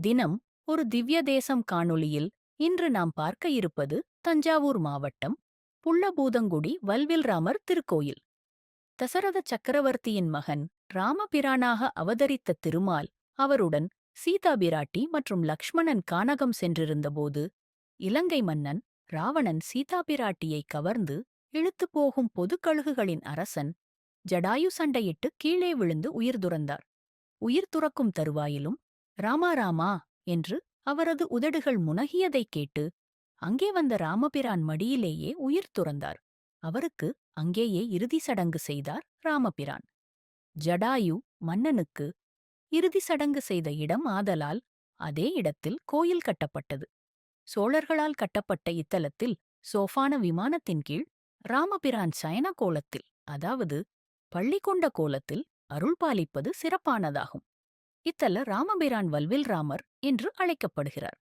தினம் ஒரு திவ்ய தேசம் காணொளியில் இன்று நாம் பார்க்க இருப்பது தஞ்சாவூர் மாவட்டம் புள்ளபூதங்குடி வல்வில்ராமர் திருக்கோயில். தசரத சக்கரவர்த்தியின் மகன் ராமபிரானாக அவதரித்த திருமால் அவருடன் சீதாபிராட்டி மற்றும் லக்ஷ்மணன் கானகம் சென்றிருந்தபோது இலங்கை மன்னன் ராவணன் சீதாபிராட்டியை கவர்ந்து இழுத்து போகும் பொதுக்கழுகுகளின் அரசன் ஜடாயு சண்டையிட்டு கீழே விழுந்து உயிர் துறந்தார். உயிர் துறக்கும் தருவாயிலும் ராமா ராமா என்று அவரது உதடுகள் முனகியதைக் கேட்டு அங்கே வந்த ராமபிரான் மடியிலேயே உயிர் துறந்தார். அவருக்கு அங்கேயே இறுதி சடங்கு செய்தார் ராமபிரான். ஜடாயு மன்னனுக்கு இறுதி சடங்கு செய்த இடம் ஆதலால் அதே இடத்தில் கோயில் கட்டப்பட்டது. சோழர்களால் கட்டப்பட்ட இத்தலத்தில் சோஃபான விமானத்தின் கீழ் ராமபிரான் சயன கோலத்தில் அதாவது பள்ளி கொண்ட கோலத்தில் அருள்பாலிப்பது சிறப்பானதாகும். இத்தல ராமபிரான் வல்வில் ராமர் என்று அழைக்கப்படுகிறார்.